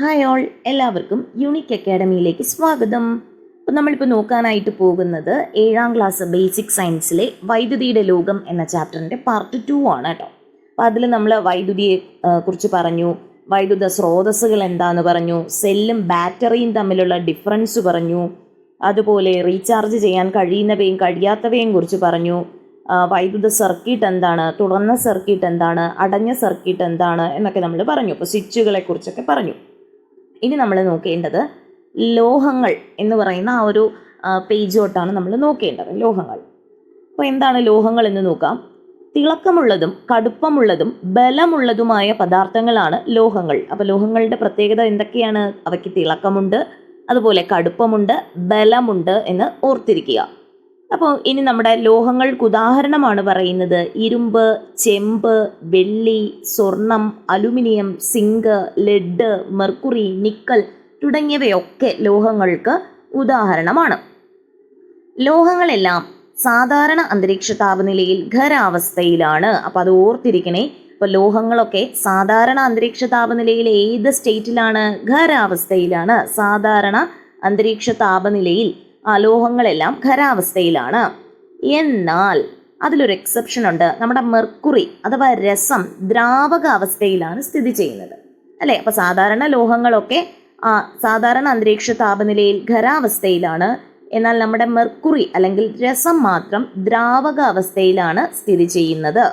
Hi all എല്ലാവർക്കും unique അക്കാഡമിയിലേക്ക് സ്വാഗതം. അപ്പോൾ നമ്മളിപ്പോൾ നോക്കാനായിട്ട് പോകുന്നത് ഏഴാം ക്ലാസ് ബേസിക് സയൻസിലെ വൈദ്യുതിയുടെ ലോകം എന്ന ചാപ്റ്ററിന്റെ പാർട്ട് ടു ആണ് കേട്ടോ. അപ്പോൾ അതിൽ നമ്മൾ വൈദ്യുതിയെ കുറിച്ച് പറഞ്ഞു വൈദ്യുത സ്രോതസ്സുകൾ എന്താണെന്ന് പറഞ്ഞു സെല്ലും ബാറ്ററിയും തമ്മിലുള്ള ഡിഫറൻസ് പറഞ്ഞു അതുപോലെ റീചാർജ് ചെയ്യാൻ കഴിയുന്നവയും കഴിയാത്തവയും കുറിച്ച് പറഞ്ഞു വൈദ്യുത സർക്യൂട്ട് എന്താണ് തുറന്ന സർക്യൂട്ട് എന്താണ് അടഞ്ഞ സർക്യൂട്ട് എന്താണ് എന്നൊക്കെ നമ്മൾ പറഞ്ഞു. അപ്പോൾ സ്വിച്ചുകളെ കുറിച്ചൊക്കെ പറഞ്ഞു. ഇനി നമ്മൾ നോക്കേണ്ടത് ലോഹങ്ങൾ എന്ന് പറയുന്ന ആ ഒരു പേജോട്ടാണ് നമ്മൾ നോക്കേണ്ടത് ലോഹങ്ങൾ. അപ്പോൾ എന്താണ് ലോഹങ്ങൾ എന്ന് നോക്കാം. തിളക്കമുള്ളതും കടുപ്പമുള്ളതും ബലമുള്ളതുമായ പദാർത്ഥങ്ങളാണ് ലോഹങ്ങൾ. അപ്പോൾ ലോഹങ്ങളുടെ പ്രത്യേകത എന്തൊക്കെയാണ്? അവയ്ക്ക് തിളക്കമുണ്ട് അതുപോലെ കടുപ്പമുണ്ട് ബലമുണ്ട് എന്ന് ഓർത്തിരിക്കുക. അപ്പോൾ ഇനി നമ്മുടെ ലോഹങ്ങൾക്ക് ഉദാഹരണമാണ് പറയുന്നത്. ഇരുമ്പ് ചെമ്പ് വെള്ളി സ്വർണം aluminium zinc lead mercury nickel തുടങ്ങിയവയൊക്കെ ലോഹങ്ങൾക്ക് ഉദാഹരണമാണ്. ലോഹങ്ങളെല്ലാം സാധാരണ അന്തരീക്ഷ താപനിലയിൽ ഖരാവസ്ഥയിലാണ്. അപ്പോൾ അത് ഓർത്തിരിക്കണേ. ഇപ്പോൾ ലോഹങ്ങളൊക്കെ സാധാരണ അന്തരീക്ഷ താപനിലയിൽ ഏത് സ്റ്റേറ്റിലാണ് ഖരാവസ്ഥയിലാണ്. സാധാരണ അന്തരീക്ഷ താപനിലയിൽ ആ ലോഹങ്ങളെല്ലാം ഖരാവസ്ഥയിലാണ്. എന്നാൽ അതിലൊരു എക്സെപ്ഷൻ ഉണ്ട്. നമ്മുടെ മെർക്കുറി അഥവാ രസം ദ്രാവക അവസ്ഥയിലാണ് സ്ഥിതി ചെയ്യുന്നത്. അല്ലേ? അപ്പോൾ സാധാരണ ലോഹങ്ങളൊക്കെ സാധാരണ അന്തരീക്ഷ താപനിലയിൽ ഖരാവസ്ഥയിലാണ്. എന്നാൽ നമ്മുടെ മെർക്കുറി അല്ലെങ്കിൽ രസം മാത്രം ദ്രാവക അവസ്ഥയിലാണ് സ്ഥിതി ചെയ്യുന്നത്.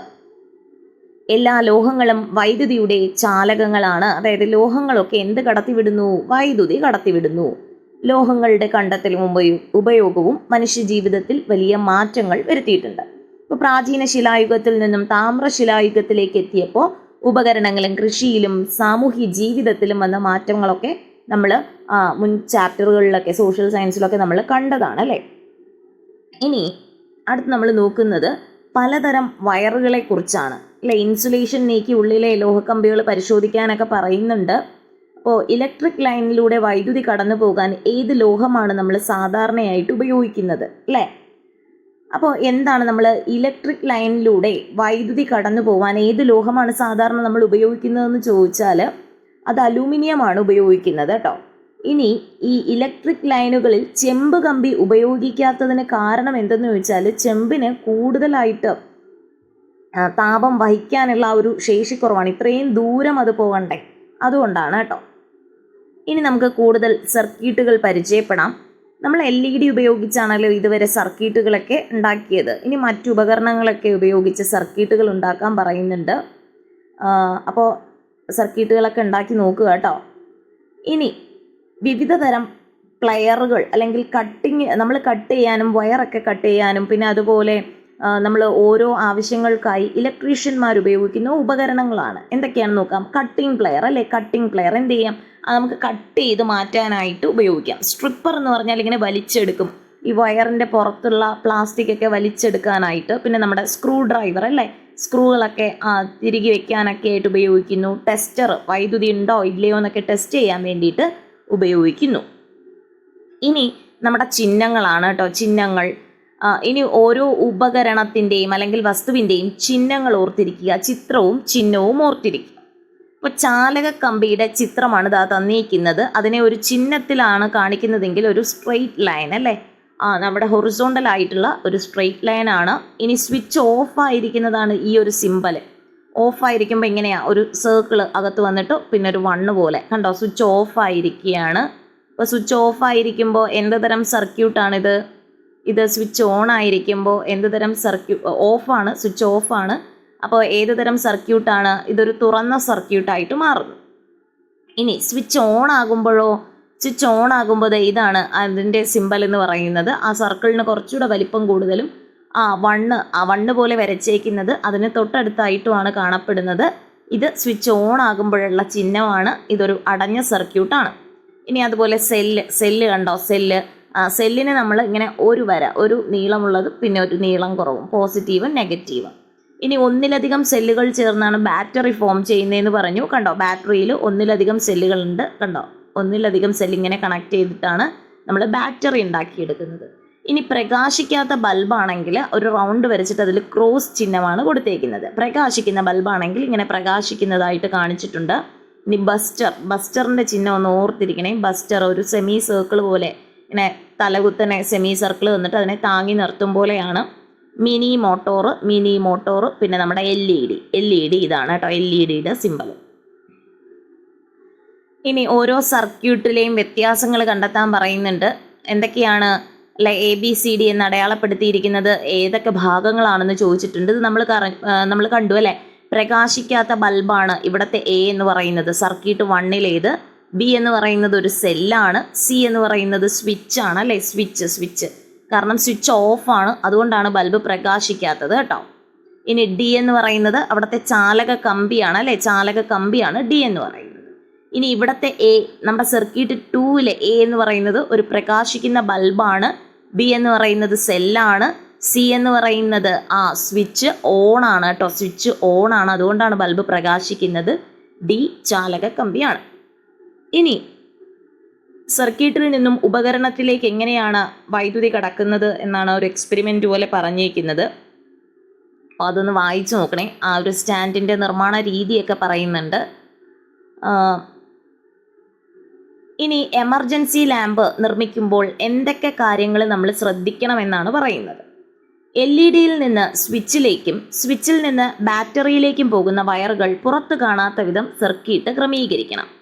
എല്ലാ ലോഹങ്ങളും വൈദ്യുതിയുടെ ചാലകങ്ങളാണ്. അതായത് ലോഹങ്ങളൊക്കെ എന്ത് കടത്തിവിടുന്നു? വൈദ്യുതി കടത്തിവിടുന്നു. ലോഹങ്ങളുടെ കണ്ടെത്തലും ഉപയോ- ഉപയോഗവും മനുഷ്യജീവിതത്തിൽ വലിയ മാറ്റങ്ങൾ വരുത്തിയിട്ടുണ്ട്. ഇപ്പോൾ പ്രാചീന ശിലായുഗത്തിൽ നിന്നും താമ്രശിലായുഗത്തിലേക്ക് എത്തിയപ്പോൾ ഉപകരണങ്ങളും കൃഷിയിലും സാമൂഹ്യ ജീവിതത്തിലും വന്ന മാറ്റങ്ങളൊക്കെ നമ്മൾ മുൻ ചാപ്റ്ററുകളിലൊക്കെ സോഷ്യൽ സയൻസിലൊക്കെ നമ്മൾ കണ്ടതാണ് അല്ലേ? ഇനി അടുത്ത് നമ്മൾ നോക്കുന്നത് പലതരം വയറുകളെ കുറിച്ചാണ്. അല്ലെ ഇൻസുലേഷൻ നീക്കി ഉള്ളിലെ ലോഹക്കമ്പികൾ പരിശോധിക്കാനൊക്കെ പറയുന്നുണ്ട്. അപ്പോൾ ഇലക്ട്രിക് ലൈനിലൂടെ വൈദ്യുതി കടന്നു പോകാൻ ഏത് ലോഹമാണ് നമ്മൾ സാധാരണയായിട്ട് ഉപയോഗിക്കുന്നത് അല്ലേ? അപ്പോൾ എന്താണ് നമ്മൾ ഇലക്ട്രിക് ലൈനിലൂടെ വൈദ്യുതി കടന്നു പോകാൻ ഏത് ലോഹമാണ് സാധാരണ നമ്മൾ ഉപയോഗിക്കുന്നതെന്ന് ചോദിച്ചാൽ അത് അലൂമിനിയമാണ് ഉപയോഗിക്കുന്നത് കേട്ടോ. ഇനി ഈ ഇലക്ട്രിക് ലൈനുകളിൽ ചെമ്പ് കമ്പി ഉപയോഗിക്കാത്തതിന് കാരണം എന്തെന്ന് ചോദിച്ചാൽ ചെമ്പിന് കൂടുതലായിട്ട് താപം വഹിക്കാനുള്ള ആ ഒരു ശേഷിക്കുറവാണ്. ഇത്രയും ദൂരം അത് പോകണ്ടേ? അതുകൊണ്ടാണ് കേട്ടോ. ഇനി നമുക്ക് കൂടുതൽ സർക്യൂട്ടുകൾ പരിചയപ്പെടാം. നമ്മൾ എൽ ഇ ഡി ഉപയോഗിച്ചാണല്ലോ ഇതുവരെ സർക്യൂട്ടുകളൊക്കെ ഉണ്ടാക്കിയത്. ഇനി മറ്റു ഉപകരണങ്ങളൊക്കെ ഉപയോഗിച്ച് സർക്യൂട്ടുകൾ ഉണ്ടാക്കാൻ പറയുന്നുണ്ട്. അപ്പോൾ സർക്യൂട്ടുകളൊക്കെ ഉണ്ടാക്കി നോക്കുക കേട്ടോ. ഇനി വിവിധ തരം പ്ലെയറുകൾ അല്ലെങ്കിൽ കട്ടിങ് നമ്മൾ കട്ട് ചെയ്യാനും വയറൊക്കെ കട്ട് ചെയ്യാനും പിന്നെ അതുപോലെ നമ്മൾ ഓരോ ആവശ്യങ്ങൾക്കായി ഇലക്ട്രീഷ്യന്മാർ ഉപയോഗിക്കുന്ന ഉപകരണങ്ങളാണ്. എന്തൊക്കെയാണെന്ന് നോക്കാം. കട്ടിംഗ് പ്ലെയർ അല്ലെ? കട്ടിംഗ് പ്ലെയർ എന്ത് ചെയ്യാം? അത് നമുക്ക് കട്ട് ചെയ്ത് മാറ്റാനായിട്ട് ഉപയോഗിക്കാം. സ്ട്രിപ്പർ എന്ന് പറഞ്ഞാൽ ഇങ്ങനെ വലിച്ചെടുക്കും. ഈ വയറിന്റെ പുറത്തുള്ള പ്ലാസ്റ്റിക് ഒക്കെ വലിച്ചെടുക്കാനായിട്ട് പിന്നെ നമ്മുടെ സ്ക്രൂ ഡ്രൈവർ അല്ലേ സ്ക്രൂകളൊക്കെ തിരികെ വെക്കാനൊക്കെ ആയിട്ട് ഉപയോഗിക്കുന്നു. ടെസ്റ്റർ വൈദ്യുതി ഉണ്ടോ? ഇല്ലയോ എന്നൊക്കെ ടെസ്റ്റ് ചെയ്യാൻ വേണ്ടിയിട്ട് ഉപയോഗിക്കുന്നു. ഇനി നമ്മുടെ ചിഹ്നങ്ങളാണ് കേട്ടോ. ചിഹ്നങ്ങൾ ഇനി ഓരോ ഉപകരണത്തിന്റെയും അല്ലെങ്കിൽ വസ്തുവിന്റെയും ചിഹ്നങ്ങൾ ഓർത്തിരിക്കുക ചിത്രവും ചിഹ്നവും ഓർത്തിരിക്കുക. ഇപ്പോൾ ചാലക കമ്പിയുടെ ചിത്രമാണ് ഇതാ തന്നിരിക്കുന്നത്. അതിനെ ഒരു ചിഹ്നത്തിലാണ് കാണിക്കുന്നതെങ്കിൽ ഒരു സ്ട്രെയിറ്റ് ലൈൻ അല്ലേ? ആ നമ്മുടെ ഹൊറിസോണ്ടൽ ആയിട്ടുള്ള ഒരു സ്ട്രെയിറ്റ് ലൈൻ ആണ്. ഇനി സ്വിച്ച് ഓഫ് ആയിരിക്കുന്നതാണ് ഈ ഒരു സിമ്പൽ ഓഫ് ആയിരിക്കുമ്പോൾ ഇങ്ങനെയാ ഒരു സർക്കിൾ അകത്ത് വന്നിട്ട് പിന്നെ ഒരു വണ്ണ് പോലെ. കണ്ടോ? സ്വിച്ച് ഓഫ് ആയിരിക്കുകയാണ്. അപ്പോൾ സ്വിച്ച് ഓഫ് ആയിരിക്കുമ്പോൾ എന്ത് തരം സർക്യൂട്ടാണിത് ഇത് സ്വിച്ച് ഓൺ ആയിരിക്കുമ്പോൾ എന്ത് തരം സർക്യൂ ഓഫാണ് സ്വിച്ച് ഓഫാണ് അപ്പോൾ ഏത് തരം സർക്യൂട്ടാണ് ഇതൊരു തുറന്ന സർക്യൂട്ടായിട്ട് മാറുന്നു. ഇനി സ്വിച്ച് ഓൺ ആകുമ്പോഴോ സ്വിച്ച് ഓൺ ആകുമ്പോൾ ഇതാണ് അതിന്റെ സിമ്പൽ എന്ന് പറയുന്നത്. ആ സർക്കിളിന് കുറച്ചുകൂടെ വലിപ്പം കൂടുതലും ആ വണ്ണ് ആ വണ്ണ് പോലെ വരച്ചേക്കുന്നത് അതിന് തൊട്ടടുത്തായിട്ടുമാണ് കാണപ്പെടുന്നത്. ഇത് സ്വിച്ച് ഓൺ ആകുമ്പോഴുള്ള ചിഹ്നമാണ് ഇതൊരു അടഞ്ഞ സർക്യൂട്ടാണ് ഇനി അതുപോലെ സെല്ല് സെല്ല് കണ്ടോ? സെല്ല് സെല്ലിന് നമ്മൾ ഇങ്ങനെ ഒരു വര ഒരു നീളമുള്ളത് പിന്നെ ഒരു നീളം കുറവും പോസിറ്റീവും നെഗറ്റീവും ഇനി ഒന്നിലധികം സെല്ലുകൾ ചേർന്നാണ് ബാറ്ററി ഫോം ചെയ്യുന്നതെന്ന് പറഞ്ഞു. കണ്ടോ? ബാറ്ററിയിൽ ഒന്നിലധികം സെല്ലുകളുണ്ട് കണ്ടോ? ഒന്നിലധികം സെല്ല് ഇങ്ങനെ കണക്ട് ചെയ്തിട്ടാണ് നമ്മൾ ബാറ്ററി ഉണ്ടാക്കിയെടുക്കുന്നത്. ഇനി പ്രകാശിക്കാത്ത ബൾബാണെങ്കിൽ ഒരു റൗണ്ട് വരച്ചിട്ട് അതിൽ ക്രോസ് ചിഹ്നമാണ് കൊടുത്തേക്കുന്നത്. പ്രകാശിക്കുന്ന ബൾബാണെങ്കിൽ ഇങ്ങനെ പ്രകാശിക്കുന്നതായിട്ട് കാണിച്ചിട്ടുണ്ട്. ഇനി ബസ്റ്റർ ബസ്റ്ററിന്റെ ചിഹ്നം ഒന്ന് ഓർത്തിരിക്കണേ. ബസ്റ്റർ ഒരു സെമി സർക്കിൾ പോലെ ഇങ്ങനെ തലകുത്തനെ സെമി സർക്കിൾ വന്നിട്ട് അതിനെ താങ്ങി നിർത്തും പോലെയാണ്. മിനി മോട്ടോർ മിനി മോട്ടോർ പിന്നെ നമ്മുടെ L E D L E D ഇതാണ് കേട്ടോ എൽ ഇ ഡിയുടെ സിമ്പൽ ഇനി ഓരോ സർക്യൂട്ടിലെയും വ്യത്യാസങ്ങൾ കണ്ടെത്താൻ പറയുന്നുണ്ട്. എന്തൊക്കെയാണ് അല്ലെ എ ബി സി ഡി എന്ന് അടയാളപ്പെടുത്തിയിരിക്കുന്നത്? ഏതൊക്കെ ഭാഗങ്ങളാണെന്ന് ചോദിച്ചിട്ടുണ്ട്. ഇത് നമ്മൾ നമ്മൾ കണ്ടു അല്ലേ? പ്രകാശിക്കാത്ത ബൾബാണ് ഇവിടുത്തെ എ എന്ന് പറയുന്നത്. സർക്യൂട്ട് വണ്ണിലേത് ബി എന്ന് പറയുന്നത് ഒരു സെല്ലാണ് സി എന്ന് പറയുന്നത് സ്വിച്ച് ആണ് അല്ലേ? സ്വിച്ച് സ്വിച്ച് കാരണം സ്വിച്ച് ഓഫ് ആണ് അതുകൊണ്ടാണ് ബൾബ് പ്രകാശിക്കാത്തത് കേട്ടോ. ഇനി ഡി എന്ന് പറയുന്നത് അവിടുത്തെ ചാലക കമ്പിയാണ് അല്ലേ? ചാലക കമ്പിയാണ് ഡി എന്ന് പറയുന്നത്. ഇനി ഇവിടുത്തെ എ നമ്മുടെ സർക്യൂട്ട് ടൂവിലെ എ എന്ന് പറയുന്നത് ഒരു പ്രകാശിക്കുന്ന ബൾബാണ്. ബി എന്ന് പറയുന്നത് സെല്ലാണ്. സി എന്ന് പറയുന്നത് ആ സ്വിച്ച് ഓൺ ആണ് കേട്ടോ. സ്വിച്ച് ഓൺ ആണ് അതുകൊണ്ടാണ് ബൾബ് പ്രകാശിക്കുന്നത്. ഡി ചാലക കമ്പിയാണ്. ഇനി സർക്യൂട്ടിൽ നിന്നും ഉപകരണത്തിലേക്ക് എങ്ങനെയാണ് വൈദ്യുതി കടക്കുന്നത് എന്നാണ് ഒരു എക്സ്പെരിമെന്റ് പോലെ പറഞ്ഞിരിക്കുന്നത്. അപ്പോൾ അതൊന്ന് വായിച്ചു നോക്കണേ. ആ ഒരു സ്റ്റാൻഡിന്റെ നിർമ്മാണ രീതിയൊക്കെ പറയുന്നുണ്ട്. ഇനി എമർജൻസി ലാമ്പ് നിർമ്മിക്കുമ്പോൾ എന്തൊക്കെ കാര്യങ്ങൾ നമ്മൾ ശ്രദ്ധിക്കണമെന്നാണ് പറയുന്നത്. എൽ ഇ ഡിയിൽ നിന്ന് സ്വിച്ചിലേക്കും സ്വിച്ചിൽ നിന്ന് ബാറ്ററിയിലേക്കും പോകുന്ന വയറുകൾ പുറത്ത് കാണാത്ത വിധം സർക്യൂട്ട് ക്രമീകരിക്കണം.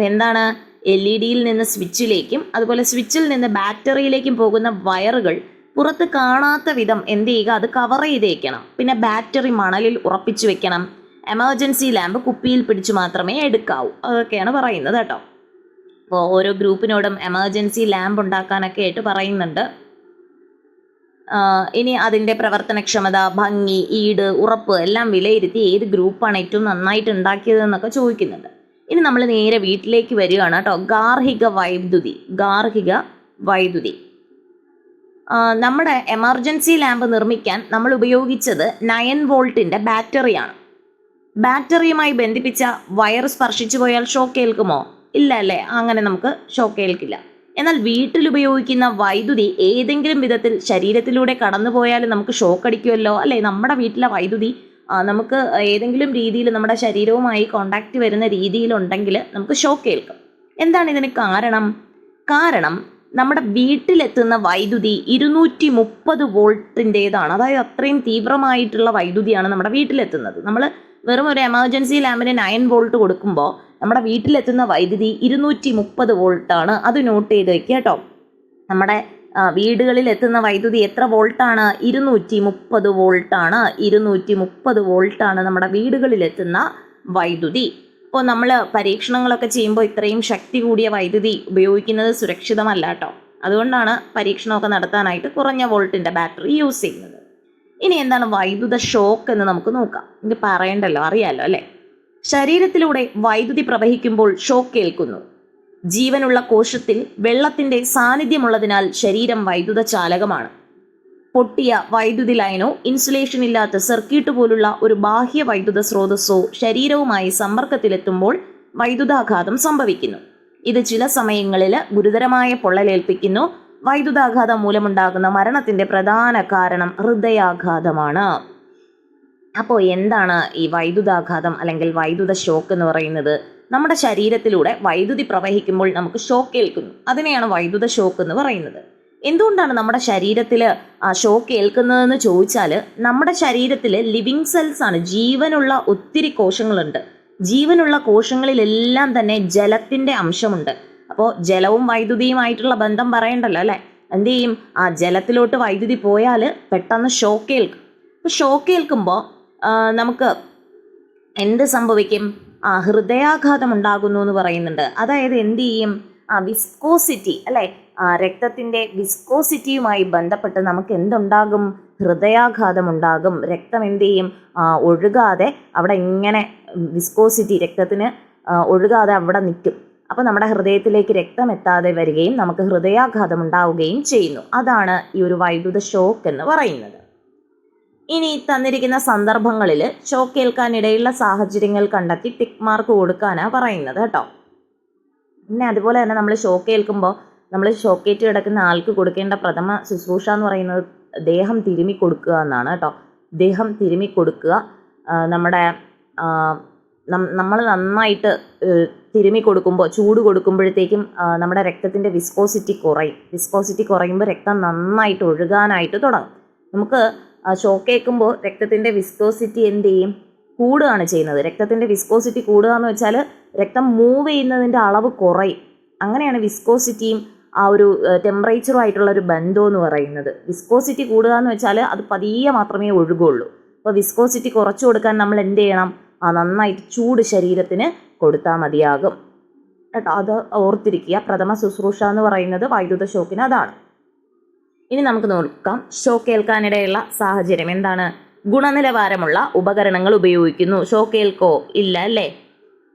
അപ്പോൾ എന്താണ്? എൽ ഇ ഡിയിൽ നിന്ന് സ്വിച്ചിലേക്കും അതുപോലെ സ്വിച്ചിൽ നിന്ന് ബാറ്ററിയിലേക്കും പോകുന്ന വയറുകൾ പുറത്ത് കാണാത്ത വിധം എന്ത് ചെയ്യുക? അത് കവർ ചെയ്തേക്കണം. പിന്നെ ബാറ്ററി മണലിൽ ഉറപ്പിച്ചു വെക്കണം. എമർജൻസി ലാമ്പ് കുപ്പിയിൽ പിടിച്ചു മാത്രമേ എടുക്കാവൂ. അതൊക്കെയാണ് പറയുന്നത് കേട്ടോ. അപ്പോൾ ഓരോ ഗ്രൂപ്പിനോടും എമർജൻസി ലാമ്പ് ഉണ്ടാക്കാനൊക്കെ ആയിട്ട് പറയുന്നുണ്ട്. ഇനി അതിന്റെ പ്രവർത്തനക്ഷമത ഭംഗി ഈട് ഉറപ്പ് എല്ലാം വിലയിരുത്തി ഏത് ഗ്രൂപ്പാണ് ഏറ്റവും നന്നായിട്ട് ഉണ്ടാക്കിയതെന്നൊക്കെ ചോദിക്കുന്നുണ്ട്. ഇനി നമ്മൾ നേരെ വീട്ടിലേക്ക് വരികയാണ് കേട്ടോ. ഗാർഹിക വൈദ്യുതി ഗാർഹിക വൈദ്യുതി. നമ്മുടെ എമർജൻസി ലാമ്പ് നിർമ്മിക്കാൻ നമ്മൾ ഉപയോഗിച്ചത് നയൻ വോൾട്ടിന്റെ ബാറ്ററിയാണ്. ബാറ്ററിയുമായി ബന്ധിപ്പിച്ച വയർ സ്പർശിച്ചു പോയാൽ ഷോക്ക് ഏൽക്കുമോ? ഇല്ല അല്ലേ? അങ്ങനെ നമുക്ക് ഷോക്ക് ഏൽക്കില്ല. എന്നാൽ വീട്ടിൽ ഉപയോഗിക്കുന്ന വൈദ്യുതി ഏതെങ്കിലും വിധത്തിൽ ശരീരത്തിലൂടെ കടന്നു പോയാൽ നമുക്ക് ഷോക്ക് അടിക്കുമല്ലോ? അല്ലേ? നമ്മുടെ വീട്ടിലെ വൈദ്യുതി നമുക്ക് ഏതെങ്കിലും രീതിയിൽ നമ്മുടെ ശരീരവുമായി കോണ്ടാക്റ്റ് വരുന്ന രീതിയിലുണ്ടെങ്കിൽ നമുക്ക് ഷോക്ക് കേൾക്കും എന്താണ് ഇതിന് കാരണം? കാരണം നമ്മുടെ വീട്ടിലെത്തുന്ന വൈദ്യുതി ഇരുന്നൂറ്റി മുപ്പത് വോൾട്ടിന്റേതാണ്. അതായത് അത്രയും തീവ്രമായിട്ടുള്ള വൈദ്യുതിയാണ് നമ്മുടെ വീട്ടിലെത്തുന്നത്. നമ്മൾ വെറും ഒരു എമർജൻസി ലാമ്പിന് നയൻ വോൾട്ട് കൊടുക്കുമ്പോൾ നമ്മുടെ വീട്ടിലെത്തുന്ന വൈദ്യുതി ഇരുന്നൂറ്റി മുപ്പത് വോൾട്ടാണ്. അത് നോട്ട് ചെയ്ത് വെക്കുക കേട്ടോ. നമ്മുടെ വീടുകളിൽ എത്തുന്ന വൈദ്യുതി എത്ര വോൾട്ടാണ്? ഇരുന്നൂറ്റി മുപ്പത് വോൾട്ടാണ്. ഇരുന്നൂറ്റി മുപ്പത് വോൾട്ടാണ് നമ്മുടെ വീടുകളിൽ എത്തുന്ന വൈദ്യുതി. ഇപ്പോൾ നമ്മൾ പരീക്ഷണങ്ങളൊക്കെ ചെയ്യുമ്പോൾ ഇത്രയും ശക്തി കൂടിയ വൈദ്യുതി ഉപയോഗിക്കുന്നത് സുരക്ഷിതമല്ല കേട്ടോ. അതുകൊണ്ടാണ് പരീക്ഷണമൊക്കെ നടത്താനായിട്ട് കുറഞ്ഞ വോൾട്ടിന്റെ ബാറ്ററി യൂസ് ചെയ്യുന്നത്. ഇനി എന്താണ് വൈദ്യുത ഷോക്ക് എന്ന് നമുക്ക് നോക്കാം. ഇത് പറയണ്ടല്ലോ അറിയാലോ അല്ലേ? ശരീരത്തിലൂടെ വൈദ്യുതി പ്രവഹിക്കുമ്പോൾ ഷോക്ക് ഏൽക്കുന്നു. ജീവനുള്ള കോശത്തിൽ വെള്ളത്തിന്റെ സാന്നിധ്യമുള്ളതിനാൽ ശരീരം വൈദ്യുത ചാലകമാണ് പൊട്ടിയ വൈദ്യുതി ലൈനോ ഇൻസുലേഷൻ ഇല്ലാത്ത സർക്യൂട്ട് പോലുള്ള ഒരു ബാഹ്യ വൈദ്യുത സ്രോതസ്സോ ശരീരവുമായി സമ്പർക്കത്തിലെത്തുമ്പോൾ വൈദ്യുതാഘാതം സംഭവിക്കുന്നു. ഇത് ചില സമയങ്ങളിൽ ഗുരുതരമായ പൊള്ളലേൽപ്പിക്കുന്നു. വൈദ്യുതാഘാതം മൂലമുണ്ടാകുന്ന മരണത്തിന്റെ പ്രധാന കാരണം ഹൃദയാഘാതമാണ്. അപ്പോൾ എന്താണ് ഈ വൈദ്യുതാഘാതം അല്ലെങ്കിൽ വൈദ്യുത ഷോക്ക് എന്ന് പറയുന്നത്? നമ്മുടെ ശരീരത്തിലൂടെ വൈദ്യുതി പ്രവഹിക്കുമ്പോൾ നമുക്ക് ഷോക്ക് ഏൽക്കുന്നു. അതിനെയാണ് വൈദ്യുത ഷോക്ക് എന്ന് പറയുന്നത്. എന്തുകൊണ്ടാണ് നമ്മുടെ ശരീരത്തിൽ ഷോക്ക് ഏൽക്കുന്നതെന്ന് ചോദിച്ചാൽ നമ്മുടെ ശരീരത്തിൽ ലിവിങ് സെൽസ് ആണ്. ജീവനുള്ള ഒത്തിരി കോശങ്ങളുണ്ട്. ജീവനുള്ള കോശങ്ങളിലെല്ലാം തന്നെ ജലത്തിന്റെ അംശമുണ്ട്. അപ്പോൾ ജലവും വൈദ്യുതിയുമായിട്ടുള്ള ബന്ധം പറയണ്ടല്ലോ അല്ലേ? എന്ത് ചെയ്യും? ആ ജലത്തിലോട്ട് വൈദ്യുതി പോയാൽ പെട്ടെന്ന് ഷോക്ക് ഏൽക്കും. അപ്പോൾ ഷോക്ക് ഏൽക്കുമ്പോൾ നമുക്ക് എന്ത് സംഭവിക്കും? ഹൃദയാഘാതം ഉണ്ടാകുന്നു എന്ന് പറയുന്നുണ്ട്. അതായത് എന്ത് ചെയ്യും? ആ വിസ്കോസിറ്റി അല്ലേ? ആ രക്തത്തിന്റെ വിസ്കോസിറ്റിയുമായി ബന്ധപ്പെട്ട് നമുക്ക് എന്തുണ്ടാകും? ഹൃദയാഘാതം ഉണ്ടാകും. രക്തം എന്ത് ചെയ്യും? ഒഴുകാതെ അവിടെ ഇങ്ങനെ വിസ്കോസിറ്റി രക്തത്തിന് ഒഴുകാതെ അവിടെ നിൽക്കും. അപ്പോൾ നമ്മുടെ ഹൃദയത്തിലേക്ക് രക്തം എത്താതെ വരികയും നമുക്ക് ഹൃദയാഘാതം ഉണ്ടാവുകയും ചെയ്യുന്നു. അതാണ് ഈ ഒരു വൈദ്യുത ഷോക്ക് എന്ന് പറയുന്നത്. ഇനി തന്നിരിക്കുന്ന സന്ദർഭങ്ങളിൽ ചോക്കേൽക്കാനിടയുള്ള സാഹചര്യങ്ങൾ കണ്ടെത്തി ടിക്ക് മാർക്ക് കൊടുക്കാനാണ് പറയുന്നത് കേട്ടോ. പിന്നെ അതുപോലെ തന്നെ നമ്മൾ ഷോക്കേൽക്കുമ്പോൾ നമ്മൾ ഷോക്കേറ്റ് കിടക്കുന്ന ആൾക്ക് കൊടുക്കേണ്ട പ്രഥമ ശുശ്രൂഷ എന്ന് പറയുന്നത് ദേഹം തിരുമി കൊടുക്കുക എന്നാണ് കേട്ടോ. ദേഹം തിരുമി കൊടുക്കുക നമ്മുടെ നമ്മൾ നന്നായിട്ട് തിരുമി കൊടുക്കുമ്പോൾ ചൂട് കൊടുക്കുമ്പോഴത്തേക്കും നമ്മുടെ രക്തത്തിന്റെ വിസ്കോസിറ്റി കുറയും. വിസ്കോസിറ്റി കുറയുമ്പോൾ രക്തം നന്നായിട്ട് ഒഴുകാനായിട്ട് തുടങ്ങും. നമുക്ക് ഷോക്ക് കേൾക്കുമ്പോൾ രക്തത്തിന്റെ വിസ്കോസിറ്റി എന്ത് ചെയ്യും കൂടുകയാണ് ചെയ്യുന്നത്. രക്തത്തിന്റെ വിസ്കോസിറ്റി കൂടുക എന്ന് വെച്ചാൽ രക്തം മൂവ് ചെയ്യുന്നതിന്റെ അളവ് കുറയും. അങ്ങനെയാണ് വിസ്കോസിറ്റിയും ആ ഒരു ടെമ്പറേച്ചറും ആയിട്ടുള്ള ഒരു ബന്ധം എന്ന് പറയുന്നത്. വിസ്കോസിറ്റി കൂടുക എന്ന് വെച്ചാൽ അത് പതിയെ മാത്രമേ ഒഴുകുള്ളൂ അപ്പോൾ വിസ്കോസിറ്റി കുറച്ചു കൊടുക്കാൻ നമ്മൾ എന്ത് ചെയ്യണം? ആ നന്നായിട്ട് ചൂട് ശരീരത്തിന് കൊടുത്താൽ മതിയാകും. കേട്ടോ അത് ഓർത്തിരിക്കുക. പ്രഥമ ശുശ്രൂഷ എന്ന് പറയുന്നത് വൈദ്യുത ഷോക്കിന് അതാണ്. ഇനി നമുക്ക് നോക്കാം. ഷോക്ക് ഏൽക്കാനിടയുള്ള സാഹചര്യം. എന്താണ്? ഗുണനിലവാരമുള്ള ഉപകരണങ്ങൾ ഉപയോഗിക്കുന്നു. ഷോക്ക് ഏൽക്കോ ഇല്ല അല്ലേ?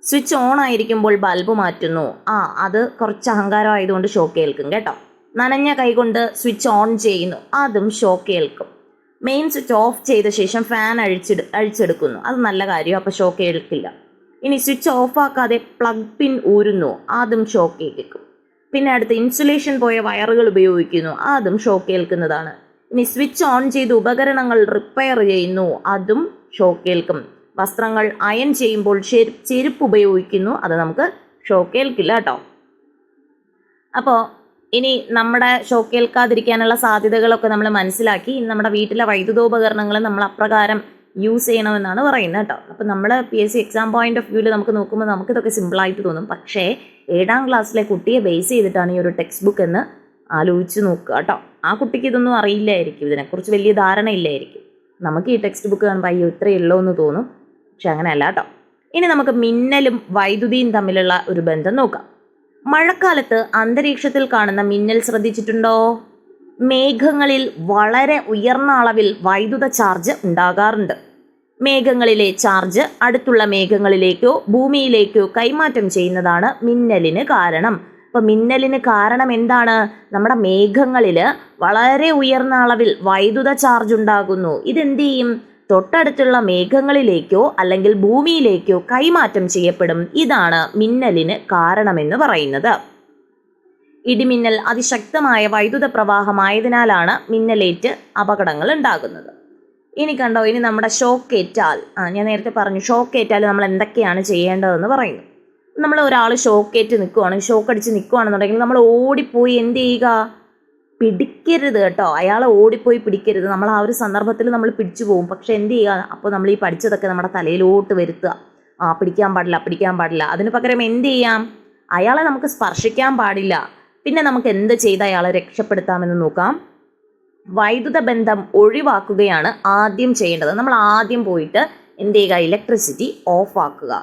സ്വിച്ച് ഓൺ ആയിരിക്കുമ്പോൾ ബൾബ് മാറ്റുന്നു. ആ അത് കുറച്ച് അഹങ്കാരം ആയതുകൊണ്ട് ഷോക്ക് ഏൽക്കും കേട്ടോ. നനഞ്ഞ കൈകൊണ്ട് സ്വിച്ച് ഓൺ ചെയ്യുന്നു. അതും ഷോക്ക് ഏൽക്കും മെയിൻ സ്വിച്ച് ഓഫ് ചെയ്ത ശേഷം ഫാൻ അഴിച്ചെടു അഴിച്ചെടുക്കുന്നു. അത് നല്ല കാര്യം അപ്പോൾ ഷോക്ക് ഏൽക്കില്ല ഇനി സ്വിച്ച് ഓഫ് ആക്കാതെ പ്ലഗ് പിൻ ഊരുന്നു. അതും ഷോക്ക് ഏൽക്കും പിന്നെ അടുത്ത് ഇൻസുലേഷൻ പോയ വയറുകൾ ഉപയോഗിക്കുന്നു. അതും ഷോക്ക് ഏൽക്കുന്നതാണ് ഇനി സ്വിച്ച് ഓൺ ചെയ്ത് ഉപകരണങ്ങൾ റിപ്പയർ ചെയ്യുന്നു. അതും ഷോക്ക് ഏൽക്കും വസ്ത്രങ്ങൾ അയൺ ചെയ്യുമ്പോൾ ചെരു- ചെരുപ്പ് ഉപയോഗിക്കുന്നു. അത് നമുക്ക് ഷോക്ക് ഏൽക്കില്ല കേട്ടോ. അപ്പോൾ ഇനി നമ്മുടെ ഷോക്ക് ഏൽക്കാതിരിക്കാനുള്ള സാധ്യതകളൊക്കെ നമ്മൾ മനസ്സിലാക്കി. നമ്മുടെ വീട്ടിലെ വൈദ്യുതോപകരണങ്ങൾ നമ്മൾ അപ്രകാരം യൂസ് ചെയ്യണമെന്നാണ് പറയുന്നത് കേട്ടോ. അപ്പോൾ നമ്മൾ P S C exam point of വ്യൂവിൽ നമുക്ക് നോക്കുമ്പോൾ നമുക്കിതൊക്കെ സിമ്പിളായിട്ട് തോന്നും. പക്ഷേ ഏഴാം ക്ലാസ്സിലെ കുട്ടിയെ ബേസ് ചെയ്തിട്ടാണ് ഈ ഒരു ടെക്സ്റ്റ് ബുക്ക് എന്ന് ആലോചിച്ച് നോക്കുക കേട്ടോ. ആ കുട്ടിക്ക് ഇതൊന്നും അറിയില്ലായിരിക്കും. ഇതിനെക്കുറിച്ച് വലിയ ധാരണ ഇല്ലായിരിക്കും. നമുക്ക് ഈ ടെക്സ്റ്റ് ബുക്ക് കാണുമ്പോൾ അയ്യോ ഇത്രയേ ഉള്ളൂ എന്ന് തോന്നും. പക്ഷെ അങ്ങനെയല്ല കേട്ടോ. ഇനി നമുക്ക് മിന്നലും വൈദ്യുതിയും തമ്മിലുള്ള ഒരു ബന്ധം നോക്കാം. മഴക്കാലത്ത് അന്തരീക്ഷത്തിൽ കാണുന്ന മിന്നൽ ശ്രദ്ധിച്ചിട്ടുണ്ടോ? മേഘങ്ങളിൽ വളരെ ഉയർന്ന അളവിൽ വൈദ്യുത ചാർജ് ഉണ്ടാകാറുണ്ട്. മേഘങ്ങളിലെ ചാർജ് അടുത്തുള്ള മേഘങ്ങളിലേക്കോ ഭൂമിയിലേക്കോ കൈമാറ്റം ചെയ്യുന്നതാണ് മിന്നലിന് കാരണം. അപ്പോൾ മിന്നലിന് കാരണം എന്താണ്? നമ്മുടെ മേഘങ്ങളിൽ വളരെ ഉയർന്ന അളവിൽ വൈദ്യുത ചാർജ് ഉണ്ടാകുന്നു. ഇതെന്ത് ചെയ്യും? തൊട്ടടുത്തുള്ള മേഘങ്ങളിലേക്കോ അല്ലെങ്കിൽ ഭൂമിയിലേക്കോ കൈമാറ്റം ചെയ്യപ്പെടും. ഇതാണ് മിന്നലിന് കാരണമെന്ന് പറയുന്നത്. ഇടിമിന്നൽ അതിശക്തമായ വൈദ്യുത പ്രവാഹമായതിനാലാണ് മിന്നലേറ്റ് അപകടങ്ങൾ ഉണ്ടാകുന്നത്. ഇനി കണ്ടോ ഇനി നമ്മുടെ ഷോക്ക് ഏറ്റാൽ ആ ഞാൻ നേരത്തെ പറഞ്ഞു ഷോക്ക് ഏറ്റാൽ നമ്മൾ എന്തൊക്കെയാണ് ചെയ്യേണ്ടതെന്ന് പറയുന്നു. നമ്മൾ ഒരാൾ ഷോക്ക് ഏറ്റ് നിൽക്കുവാണ് ഷോക്ക് അടിച്ച് നിൽക്കുവാണെന്നുണ്ടെങ്കിൽ നമ്മൾ ഓടിപ്പോയി എന്ത് ചെയ്യുക? പിടിക്കരുത് കേട്ടോ. അയാളെ ഓടിപ്പോയി പിടിക്കരുത്. നമ്മൾ ആ ഒരു സന്ദർഭത്തിൽ നമ്മൾ പിടിച്ചു പോകും. പക്ഷെ എന്ത് ചെയ്യുക? അപ്പോൾ നമ്മൾ ഈ പഠിച്ചതൊക്കെ നമ്മുടെ തലയിലോട്ട് വരുത്തുക. ആ പിടിക്കാൻ പാടില്ല പിടിക്കാൻ പാടില്ല. അതിന് പകരം എന്ത് ചെയ്യാം? അയാളെ നമുക്ക് സ്പർശിക്കാൻ പാടില്ല. പിന്നെ നമുക്ക് എന്ത് ചെയ്ത് അയാളെ രക്ഷപ്പെടുത്താമെന്ന് നോക്കാം. വൈദ്യുത ബന്ധം ഒഴിവാക്കുകയാണ് ആദ്യം ചെയ്യേണ്ടത്. നമ്മൾ ആദ്യം പോയിട്ട് എന്ത് ചെയ്യുക? ഇലക്ട്രിസിറ്റി ഓഫ് ആക്കുക.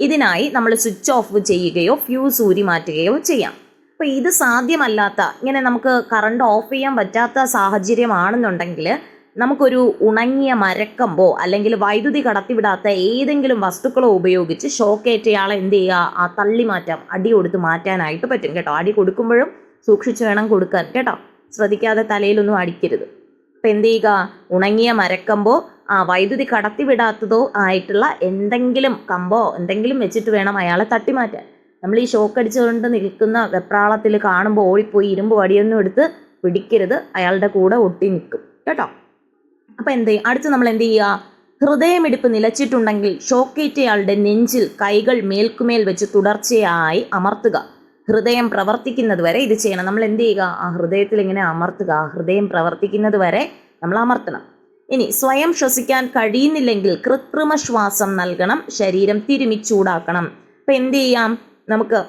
ഇതിനായി നമ്മൾ സ്വിച്ച് ഓഫ് ചെയ്യുകയോ ഫ്യൂസ് ഊരി മാറ്റുകയോ ചെയ്യാം. അപ്പോൾ ഇത് സാധ്യമല്ലാത്ത ഇങ്ങനെ നമുക്ക് കറണ്ട് ഓഫ് ചെയ്യാൻ പറ്റാത്ത സാഹചര്യമാണെന്നുണ്ടെങ്കിൽ നമുക്കൊരു ഉണങ്ങിയ മരക്കമ്പോ അല്ലെങ്കിൽ വൈദ്യുതി കടത്തിവിടാത്ത ഏതെങ്കിലും വസ്തുക്കളോ ഉപയോഗിച്ച് ഷോക്കേറ്റയാളെ എന്ത് ചെയ്യുക? ആ തള്ളി മാറ്റാം അടി കൊടുത്ത് മാറ്റാനായിട്ട് പറ്റും കേട്ടോ. അടി കൊടുക്കുമ്പോഴും സൂക്ഷിച്ച് വേണം കൊടുക്കാൻ കേട്ടോ. ശ്രദ്ധിക്കാതെ തലയിലൊന്നും അടിക്കരുത്. അപ്പം എന്ത് ചെയ്യുക? ഉണങ്ങിയ മരക്കമ്പോ ആ വൈദ്യുതി കടത്തിവിടാത്തതോ ആയിട്ടുള്ള എന്തെങ്കിലും കമ്പോ എന്തെങ്കിലും വെച്ചിട്ട് വേണം അയാളെ തട്ടി മാറ്റാൻ നമ്മൾ ഈ ഷോക്ക് അടിച്ചുകൊണ്ട് നിൽക്കുന്ന വെപ്രാളത്തിൽ കാണുമ്പോൾ ഓടിപ്പോയി ഇരുമ്പ് വടിയൊന്നും എടുത്ത് പിടിക്കരുത്. അയാളുടെ കൂടെ ഒട്ടി നിൽക്കും. കേട്ടോ. അപ്പം എന്ത് അടുത്ത് നമ്മൾ എന്ത് ചെയ്യുക? ഹൃദയമിടിപ്പ് നിലച്ചിട്ടുണ്ടെങ്കിൽ ഷോക്കേറ്റയാളുടെ നെഞ്ചിൽ കൈകൾ മേൽക്കുമേൽ വെച്ച് തുടർച്ചയായി അമർത്തുക. ഹൃദയം പ്രവർത്തിക്കുന്നത് വരെ ഇത് ചെയ്യണം. നമ്മൾ എന്ത് ചെയ്യുക? ആ ഹൃദയത്തിൽ ഇങ്ങനെ അമർത്തുക. ആ ഹൃദയം പ്രവർത്തിക്കുന്നത് വരെ നമ്മൾ അമർത്തണം. ഇനി സ്വയം ശ്വസിക്കാൻ കഴിയുന്നില്ലെങ്കിൽ കൃത്രിമ ശ്വാസം നൽകണം. ശരീരം തിരുമി ചൂടാക്കണം. അപ്പം എന്ത് ചെയ്യാം? നമുക്ക്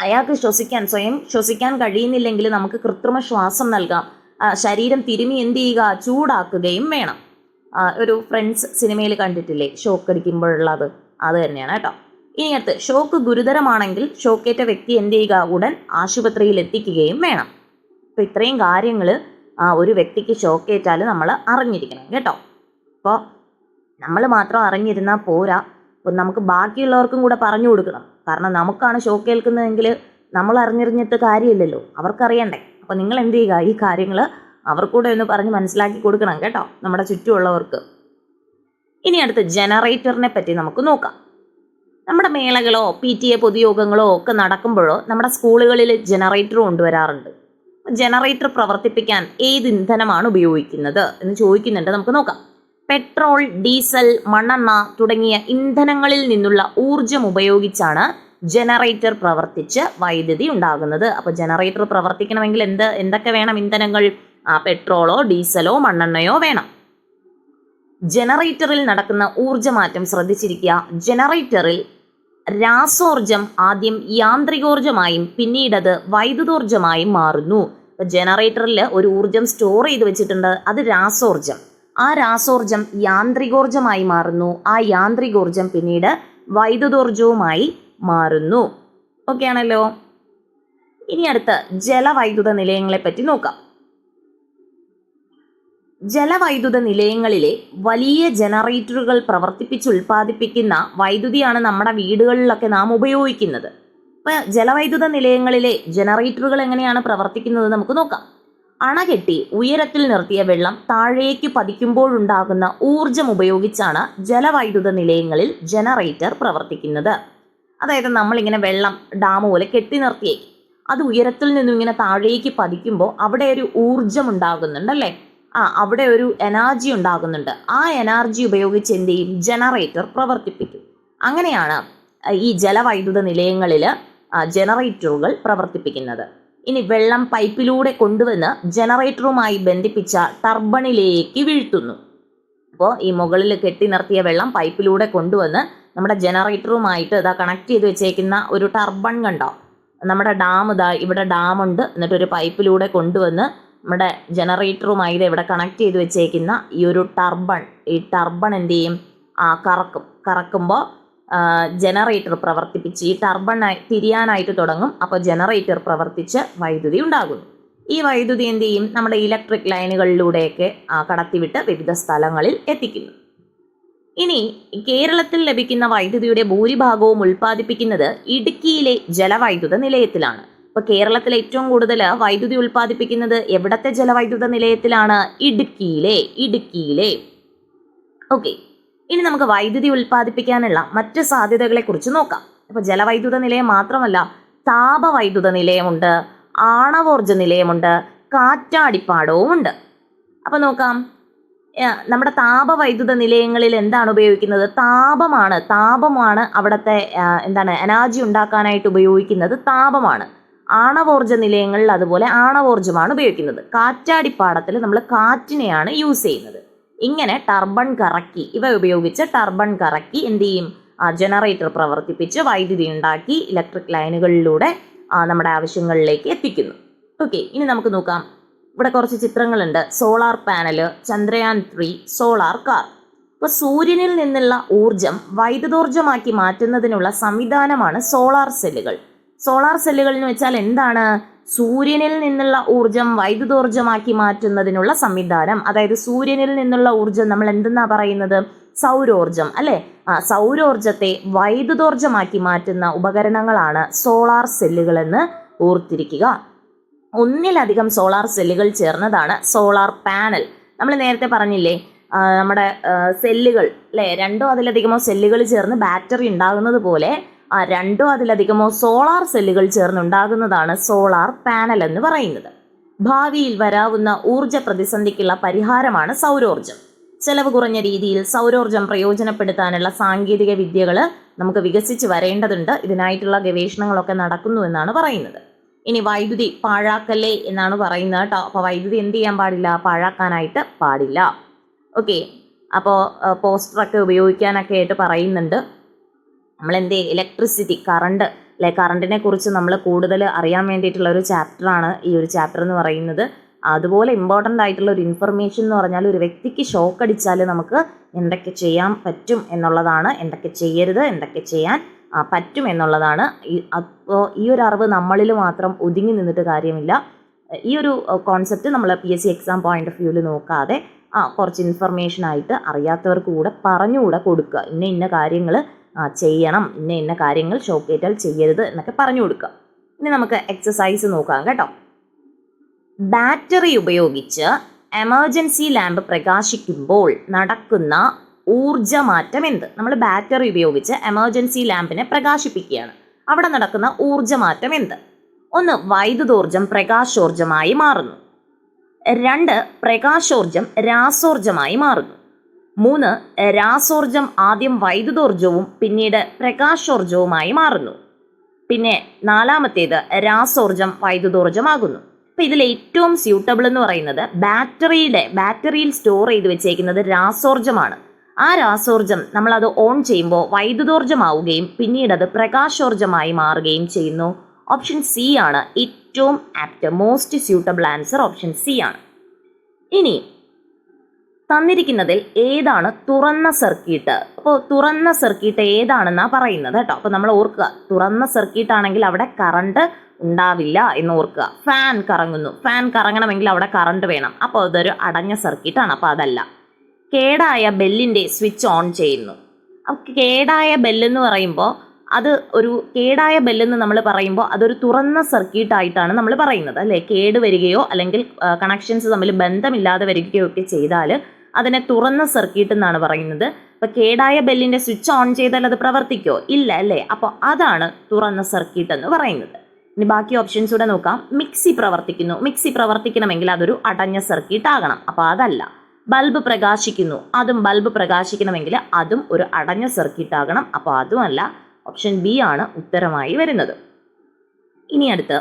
അയാൾക്ക് ശ്വസിക്കാൻ സ്വയം ശ്വസിക്കാൻ കഴിയുന്നില്ലെങ്കിൽ നമുക്ക് കൃത്രിമ ശ്വാസം നൽകാം. ശരീരം തിരുമി എന്ത് ചെയ്യുക? ചൂടാക്കുകയും വേണം. ഒരു ഫ്രണ്ട്സ് സിനിമയിൽ കണ്ടിട്ടില്ലേ? ഷോക്ക് അടിക്കുമ്പോഴുള്ളത്. അത് തന്നെയാണ് കേട്ടോ. ഇനി അടുത്ത് ഷോക്ക് ഗുരുതരമാണെങ്കിൽ ഷോക്കേറ്റ വ്യക്തി എന്ത് ചെയ്യുക? ഉടൻ ആശുപത്രിയിൽ എത്തിക്കുകയും വേണം. അപ്പോൾ ഇത്രയും കാര്യങ്ങൾ ഒരു വ്യക്തിക്ക് ഷോക്കേറ്റാൽ നമ്മൾ അറിഞ്ഞിരിക്കണം കേട്ടോ. അപ്പോൾ നമ്മൾ മാത്രം അറിഞ്ഞിരുന്നാൽ പോരാ. അപ്പോൾ നമുക്ക് ബാക്കിയുള്ളവർക്കും കൂടെ പറഞ്ഞു കൊടുക്കണം. കാരണം നമുക്കാണ് ഷോക്ക് ഏൽക്കുന്നതെങ്കിൽ നമ്മൾ അറിഞ്ഞിറിഞ്ഞിട്ട് കാര്യമില്ലല്ലോ. അവർക്കറിയണ്ടേ? അപ്പോൾ നിങ്ങൾ എന്ത് ചെയ്യുക? ഈ കാര്യങ്ങൾ അവർക്കൂടെ ഒന്ന് പറഞ്ഞ് മനസ്സിലാക്കി കൊടുക്കണം കേട്ടോ നമ്മുടെ ചുറ്റുമുള്ളവർക്ക്. ഇനി അടുത്ത് ജനറേറ്ററിനെ പറ്റി നമുക്ക് നോക്കാം. നമ്മുടെ മേളകളോ പി ടി എ പൊതുയോഗങ്ങളോ ഒക്കെ നടക്കുമ്പോഴോ നമ്മുടെ സ്കൂളുകളിൽ ജനറേറ്റർ കൊണ്ടുവരാറുണ്ട്. ജനറേറ്റർ പ്രവർത്തിപ്പിക്കാൻ ഏത് ഇന്ധനമാണ് ഉപയോഗിക്കുന്നത് എന്ന് ചോദിക്കുന്നുണ്ട്. നമുക്ക് നോക്കാം. പെട്രോൾ ഡീസൽ മണ്ണെണ്ണ തുടങ്ങിയ ഇന്ധനങ്ങളിൽ നിന്നുള്ള ഊർജം ഉപയോഗിച്ചാണ് ജനറേറ്റർ പ്രവർത്തിച്ച് വൈദ്യുതി ഉണ്ടാകുന്നത്. അപ്പോൾ ജനറേറ്റർ പ്രവർത്തിക്കണമെങ്കിൽ എന്ത് എന്തൊക്കെ വേണം? ഇന്ധനങ്ങൾ ആ പെട്രോളോ ഡീസലോ മണ്ണെണ്ണയോ വേണം. ജനറേറ്ററിൽ നടക്കുന്ന ഊർജമാറ്റം ശ്രദ്ധിച്ചിരിക്കുക. ജനറേറ്ററിൽ രാസോർജം ആദ്യം യാന്ത്രികോർജമായും പിന്നീടത് വൈദ്യുതോർജമായും മാറുന്നു. ജനറേറ്ററിൽ ഒരു ഊർജം സ്റ്റോർ ചെയ്ത് വെച്ചിട്ടുണ്ട്. അത് രാസോർജം ആ രാസോർജം യാന്ത്രികോർജമായി മാറുന്നു. ആ യാന്ത്രികോർജം പിന്നീട് വൈദ്യുതോർജവുമായി മാറുന്നു. ഓക്കെ ആണല്ലോ. ഇനി അടുത്ത ജലവൈദ്യുത നിലയങ്ങളെ പറ്റി നോക്കാം. ജലവൈദ്യുത നിലയങ്ങളിലെ വലിയ ജനറേറ്ററുകൾ പ്രവർത്തിപ്പിച്ച് ഉൽപ്പാദിപ്പിക്കുന്ന വൈദ്യുതിയാണ് നമ്മുടെ വീടുകളിലൊക്കെ നാം ഉപയോഗിക്കുന്നത്. ഇപ്പൊ ജലവൈദ്യുത നിലയങ്ങളിലെ ജനറേറ്ററുകൾ എങ്ങനെയാണ് പ്രവർത്തിക്കുന്നത് നമുക്ക് നോക്കാം. അണകെട്ടി ഉയരത്തിൽ നിർത്തിയ വെള്ളം താഴേക്ക് പതിക്കുമ്പോഴുണ്ടാകുന്ന ഊർജം ഉപയോഗിച്ചാണ് ജലവൈദ്യുത നിലയങ്ങളിൽ ജനറേറ്റർ പ്രവർത്തിക്കുന്നത്. അതായത് നമ്മളിങ്ങനെ വെള്ളം ഡാം പോലെ കെട്ടി നിർത്തിയേക്കും. അത് ഉയരത്തിൽ നിന്നും ഇങ്ങനെ താഴേക്ക് പതിക്കുമ്പോൾ അവിടെ ഒരു ഊർജം ഉണ്ടാകുന്നുണ്ടല്ലേ ആ അവിടെ ഒരു എനർജി ഉണ്ടാകുന്നുണ്ട്. ആ എനർജി ഉപയോഗിച്ച് എന്ത് ചെയ്യും? ജനറേറ്റർ പ്രവർത്തിപ്പിക്കും. അങ്ങനെയാണ് ഈ ജലവൈദ്യുത നിലയങ്ങളിൽ ജനറേറ്ററുകൾ പ്രവർത്തിപ്പിക്കുന്നത്. ഇനി വെള്ളം പൈപ്പിലൂടെ കൊണ്ടുവന്ന് ജനറേറ്ററുമായി ബന്ധിപ്പിച്ച ടർബണിലേക്ക് വീഴ്ത്തുന്നു. അപ്പോൾ ഈ മുകളിൽ കെട്ടി നിർത്തിയ വെള്ളം പൈപ്പിലൂടെ കൊണ്ടുവന്ന് നമ്മുടെ ജനറേറ്ററുമായിട്ട് ഇതാ കണക്ട് ചെയ്ത് വെച്ചേക്കുന്ന ഒരു ടർബൺ കണ്ടോ? നമ്മുടെ ഡാം ഇതാ ഇവിടെ ഡാമുണ്ട് എന്നിട്ട് ഒരു പൈപ്പിലൂടെ കൊണ്ടുവന്ന് നമ്മുടെ ജനറേറ്ററുമായി ഇവിടെ കണക്ട് ചെയ്ത് വെച്ചേക്കുന്ന ഈ ഒരു ടർബൺ ഈ ടർബൺ എന്ത് ചെയ്യും? ആ കറക്കും. കറക്കുമ്പോൾ ജനറേറ്റർ പ്രവർത്തിപ്പിച്ച് ഈ ടർബൺ തിരിയാനായിട്ട് തുടങ്ങും. അപ്പോൾ ജനറേറ്റർ പ്രവർത്തിച്ച് വൈദ്യുതി ഉണ്ടാകുന്നു. ഈ വൈദ്യുതി എന്ത് ചെയ്യും? നമ്മുടെ ഇലക്ട്രിക് ലൈനുകളിലൂടെയൊക്കെ കടത്തിവിട്ട് വിവിധ സ്ഥലങ്ങളിൽ എത്തിക്കുന്നു. ഇനി കേരളത്തിൽ ലഭിക്കുന്ന വൈദ്യുതിയുടെ ഭൂരിഭാഗവും ഉൽപ്പാദിപ്പിക്കുന്നത് ഇടുക്കിയിലെ ജലവൈദ്യുത നിലയത്തിലാണ്. ഇപ്പൊ കേരളത്തിൽ ഏറ്റവും കൂടുതൽ വൈദ്യുതി ഉൽപ്പാദിപ്പിക്കുന്നത് എവിടത്തെ ജലവൈദ്യുത നിലയത്തിലാണ്? ഇടുക്കിയിലെ ഇടുക്കിയിലെ. ഓക്കെ ഇനി നമുക്ക് വൈദ്യുതി ഉൽപ്പാദിപ്പിക്കാനുള്ള മറ്റ് സാധ്യതകളെ കുറിച്ച് നോക്കാം. ഇപ്പൊ ജലവൈദ്യുത നിലയം മാത്രമല്ല താപവൈദ്യുത നിലയമുണ്ട് ആണവോർജ നിലയമുണ്ട് കാറ്റാടിപ്പാടവും ഉണ്ട് അപ്പൊ നോക്കാം. നമ്മുടെ താപവൈദ്യുത നിലയങ്ങളിൽ എന്താണ് ഉപയോഗിക്കുന്നത്? താപമാണ്. താപമാണ് അവിടുത്തെ എന്താണ് എനർജി ഉണ്ടാക്കാനായിട്ട് ഉപയോഗിക്കുന്നത് താപമാണ്. ആണവോർജ നിലയങ്ങളിൽ അതുപോലെ ആണവോർജമാണ് ഉപയോഗിക്കുന്നത്. കാറ്റാടിപ്പാടത്തിൽ നമ്മൾ കാറ്റിനെയാണ് യൂസ് ചെയ്യുന്നത്. ഇങ്ങനെ ടർബൺ കറക്കി ഇവ ഉപയോഗിച്ച് ടർബൺ കറക്കി എന്ത് ചെയ്യും? ജനറേറ്റർ പ്രവർത്തിപ്പിച്ച് വൈദ്യുതി ഉണ്ടാക്കി ഇലക്ട്രിക് ലൈനുകളിലൂടെ നമ്മുടെ ആവശ്യങ്ങളിലേക്ക് എത്തിക്കുന്നു. ഓക്കെ ഇനി നമുക്ക് നോക്കാം. ഇവിടെ കുറച്ച് ചിത്രങ്ങളുണ്ട്. Solar panel Chandrayaan three solar car ഇപ്പോൾ സൂര്യനിൽ നിന്നുള്ള ഊർജം വൈദ്യുതോർജമാക്കി മാറ്റുന്നതിനുള്ള സംവിധാനമാണ് സോളാർ സെല്ലുകൾ സോളാർ സെല്ലുകൾ എന്ന് വെച്ചാൽ എന്താണ്? സൂര്യനിൽ നിന്നുള്ള ഊർജം വൈദ്യുതോർജമാക്കി മാറ്റുന്നതിനുള്ള സംവിധാനം. അതായത് സൂര്യനിൽ നിന്നുള്ള ഊർജം നമ്മൾ എന്തെന്നാ പറയുന്നത്? സൗരോർജം അല്ലെ? ആ സൗരോർജത്തെ വൈദ്യുതോർജമാക്കി മാറ്റുന്ന ഉപകരണങ്ങളാണ് സോളാർ സെല്ലുകൾ എന്ന് ഓർത്തിരിക്കുക. ഒന്നിലധികം സോളാർ സെല്ലുകൾ ചേർന്നതാണ് സോളാർ പാനൽ. നമ്മൾ നേരത്തെ പറഞ്ഞില്ലേ നമ്മുടെ സെല്ലുകൾ അല്ലെ? രണ്ടോ അതിലധികമോ സെല്ലുകൾ ചേർന്ന് ബാറ്ററി ഉണ്ടാകുന്നത് പോലെ ആ രണ്ടോ അതിലധികമോ സോളാർ സെല്ലുകൾ ചേർന്നുണ്ടാകുന്നതാണ് സോളാർ പാനൽ എന്ന് പറയുന്നത്. ഭാവിയിൽ വരാവുന്ന ഊർജ പ്രതിസന്ധിക്കുള്ള പരിഹാരമാണ് സൗരോർജം ചെലവ് കുറഞ്ഞ രീതിയിൽ സൗരോർജം പ്രയോജനപ്പെടുത്താനുള്ള സാങ്കേതിക വിദ്യകൾ നമുക്ക് വികസിച്ച് വരേണ്ടതുണ്ട്. ഇതിനായിട്ടുള്ള ഗവേഷണങ്ങളൊക്കെ നടക്കുന്നു എന്നാണ് പറയുന്നത്. ഇനി വൈദ്യുതി പാഴാക്കല്ലേ എന്നാണ് പറയുന്നത് കേട്ടോ. അപ്പോൾ വൈദ്യുതി എന്ത് ചെയ്യാൻ പാടില്ല? പാഴാക്കാനായിട്ട് പാടില്ല. ഓക്കെ അപ്പോൾ പോസ്റ്ററൊക്കെ ഉപയോഗിക്കാനൊക്കെ ആയിട്ട് പറയുന്നുണ്ട്. നമ്മൾ എന്ത് ഇലക്ട്രിസിറ്റി കറണ്ട് അല്ലെ കറണ്ടിനെ കുറിച്ച് നമ്മൾ കൂടുതൽ അറിയാൻ വേണ്ടിയിട്ടുള്ള ഒരു ചാപ്റ്ററാണ് ഈ ഒരു ചാപ്റ്റർ എന്ന് പറയുന്നത്. അതുപോലെ ഇമ്പോർട്ടന്റ് ആയിട്ടുള്ള ഒരു ഇൻഫർമേഷൻ എന്ന് പറഞ്ഞാൽ ഒരു വ്യക്തിക്ക് ഷോക്ക് അടിച്ചാൽ നമുക്ക് എന്തൊക്കെ ചെയ്യാൻ പറ്റും എന്നുള്ളതാണ്. എന്തൊക്കെ ചെയ്യരുത് എന്തൊക്കെ ചെയ്യാൻ പറ്റും എന്നുള്ളതാണ്. അപ്പോൾ ഈ ഒരു അറിവ് നമ്മളിൽ മാത്രം ഒതുങ്ങി നിന്നിട്ട് കാര്യമില്ല. ഈ ഒരു കോൺസെപ്റ്റ് നമ്മൾ P S C exam point of വ്യൂവിൽ നോക്കാതെ ആ കുറച്ച് ഇൻഫർമേഷൻ ആയിട്ട് അറിയാത്തവർക്ക് കൂടെ പറഞ്ഞുകൂടെ കൊടുക്കുക. ഇന്ന ഇന്ന കാര്യങ്ങൾ ചെയ്യണം. ഇന്ന ഇന്ന കാര്യങ്ങൾ ഷോക്കേറ്റാൽ ചെയ്യരുത് എന്നൊക്കെ പറഞ്ഞു കൊടുക്കുക. ഇനി നമുക്ക് എക്സസൈസ് നോക്കാം കേട്ടോ. ബാറ്ററി ഉപയോഗിച്ച് എമർജൻസി ലാമ്പ് പ്രകാശിക്കുമ്പോൾ നടക്കുന്ന ഊർജമാറ്റം എന്ത്? നമ്മൾ ബാറ്ററി ഉപയോഗിച്ച് എമർജൻസി ലാമ്പിനെ പ്രകാശിപ്പിക്കുകയാണ്. അവിടെ നടക്കുന്ന ഊർജമാറ്റം എന്ത്? ഒന്ന് വൈദ്യുതോർജം പ്രകാശോർജമായി മാറുന്നു. രണ്ട് പ്രകാശോർജം രാസോർജമായി മാറുന്നു. മൂന്ന് രാസോർജം ആദ്യം വൈദ്യുതോർജവും പിന്നീട് പ്രകാശോർജവുമായി മാറുന്നു. പിന്നെ നാലാമത്തേത് രാസോർജം വൈദ്യുതോർജമാകുന്നു അപ്പം ഇതിൽ ഏറ്റവും സ്യൂട്ടബിൾ എന്ന് പറയുന്നത് ബാറ്ററിയുടെ ബാറ്ററിയിൽ സ്റ്റോർ ചെയ്ത് വെച്ചേക്കുന്നത് രാസോർജമാണ് ആ രാസോർജം നമ്മൾ അത് ഓൺ ചെയ്യുമ്പോൾ വൈദ്യുതോർജമാവുകയും പിന്നീട് അത് പ്രകാശോർജമായി മാറുകയും ചെയ്യുന്നു. ഓപ്ഷൻ സി ആണ് ഏറ്റവും apt most suitable answer option C ആണ്. ഇനി തന്നിരിക്കുന്നതിൽ ഏതാണ് തുറന്ന സർക്യൂട്ട് അപ്പോൾ തുറന്ന സർക്യൂട്ട് ഏതാണെന്നാണ് പറയുന്നത് കേട്ടോ. അപ്പോൾ നമ്മൾ ഓർക്കുക തുറന്ന സർക്യൂട്ട് ആണെങ്കിൽ അവിടെ കറണ്ട് ഉണ്ടാവില്ല എന്ന് ഓർക്കുക. ഫാൻ കറങ്ങുന്നു. ഫാൻ കറങ്ങണമെങ്കിൽ അവിടെ കറണ്ട് വേണം. അപ്പോൾ അതൊരു അടഞ്ഞ സർക്യൂട്ടാണ് അപ്പോൾ അതല്ല. കേടായ ബെല്ലിന്റെ സ്വിച്ച് ഓൺ ചെയ്യുന്നു. കേടായ ബെല്ലെന്ന് പറയുമ്പോൾ അത് ഒരു കേടായ ബെല്ലെന്ന് നമ്മൾ പറയുമ്പോൾ അതൊരു തുറന്ന സർക്യൂട്ട് ആയിട്ടാണ് നമ്മൾ പറയുന്നത്. അല്ലേ? കേട് വരികയോ അല്ലെങ്കിൽ കണക്ഷൻസ് തമ്മിൽ ബന്ധമില്ലാതെ വരികയോ ഒക്കെ ചെയ്താൽ അതിനെ തുറന്ന സർക്യൂട്ട് എന്നാണ് പറയുന്നത്. അപ്പോൾ കേടായ ബെല്ലിന്റെ സ്വിച്ച് ഓൺ ചെയ്താൽ അത് പ്രവർത്തിക്കോ ഇല്ല അല്ലേ? അപ്പോൾ അതാണ് തുറന്ന സർക്യൂട്ട് എന്ന് പറയുന്നത്. ഇനി ബാക്കി ഓപ്ഷൻസ് കൂടെ നോക്കാം. മിക്സി പ്രവർത്തിക്കുന്നു. മിക്സി പ്രവർത്തിക്കണമെങ്കിൽ അതൊരു അടഞ്ഞ സർക്യൂട്ട് ആകണം. അപ്പോൾ അതല്ല. ബൾബ് പ്രകാശിക്കുന്നു. അതും ബൾബ് പ്രകാശിക്കണമെങ്കിൽ അതും ഒരു അടഞ്ഞ സർക്യൂട്ട് ആകണം. അപ്പോൾ അതുമല്ല ഓപ്ഷൻ ബി ആണ് ഉത്തരമായി വരുന്നത്. ഇനി അടുത്ത്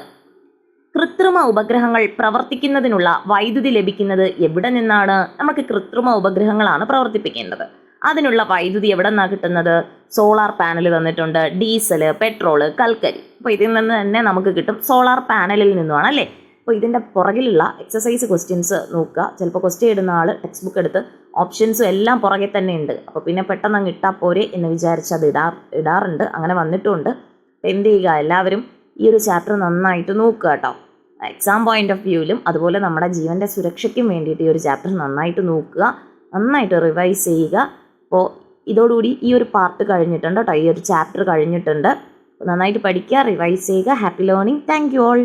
കൃത്രിമ ഉപഗ്രഹങ്ങൾ പ്രവർത്തിക്കുന്നതിനുള്ള വൈദ്യുതി ലഭിക്കുന്നത് എവിടെ നിന്നാണ്? നമുക്ക് കൃത്രിമ ഉപഗ്രഹങ്ങളാണ് പ്രവർത്തിപ്പിക്കേണ്ടത്. അതിനുള്ള വൈദ്യുതി എവിടെ നിന്നാണ് കിട്ടുന്നത്? സോളാർ പാനൽ തന്നിട്ടുണ്ട്. ഡീസൽ പെട്രോൾ കൽക്കരി. അപ്പോൾ ഇതിൽ നിന്ന് തന്നെ നമുക്ക് കിട്ടും സോളാർ പാനലിൽ നിന്നുമാണ് അല്ലേ? അപ്പോൾ ഇതിന്റെ പുറകിലുള്ള എക്സസൈസ് ക്വസ്റ്റ്യൻസ് നോക്കുക. ചിലപ്പോൾ ക്വസ്റ്റ്യൻ ഇടുന്ന ആൾ ടെക്സ്റ്റ് ബുക്ക് എടുത്ത് ഓപ്ഷൻസും എല്ലാം പുറകെ തന്നെ ഉണ്ട്. അപ്പോൾ പിന്നെ പെട്ടെന്ന് അങ്ങ് ഇട്ടാൽ പോരെ എന്ന് വിചാരിച്ച് അത് ഇടാ ഇടാറുണ്ട്. അങ്ങനെ വന്നിട്ടുമുണ്ട് എന്ത് ചെയ്യുക? എല്ലാവരും ഈ ഒരു ചാപ്റ്റർ നന്നായിട്ട് നോക്കുക കേട്ടോ. എക്സാം പോയിന്റ് ഓഫ് വ്യൂവിലും അതുപോലെ നമ്മുടെ ജീവന്റെ സുരക്ഷയ്ക്കും വേണ്ടിയിട്ട് ഈ ഒരു ചാപ്റ്റർ നന്നായിട്ട് നോക്കുക. നന്നായിട്ട് റിവൈസ് ചെയ്യുക. അപ്പോൾ ഇതോടുകൂടി ഈ ഒരു പാർട്ട് കഴിഞ്ഞിട്ടുണ്ട് കേട്ടോ. ഈ ഒരു ചാപ്റ്റർ കഴിഞ്ഞിട്ടുണ്ട്. നന്നായിട്ട് പഠിക്കുക റിവൈസ് ചെയ്യുക. Happy learning thank you all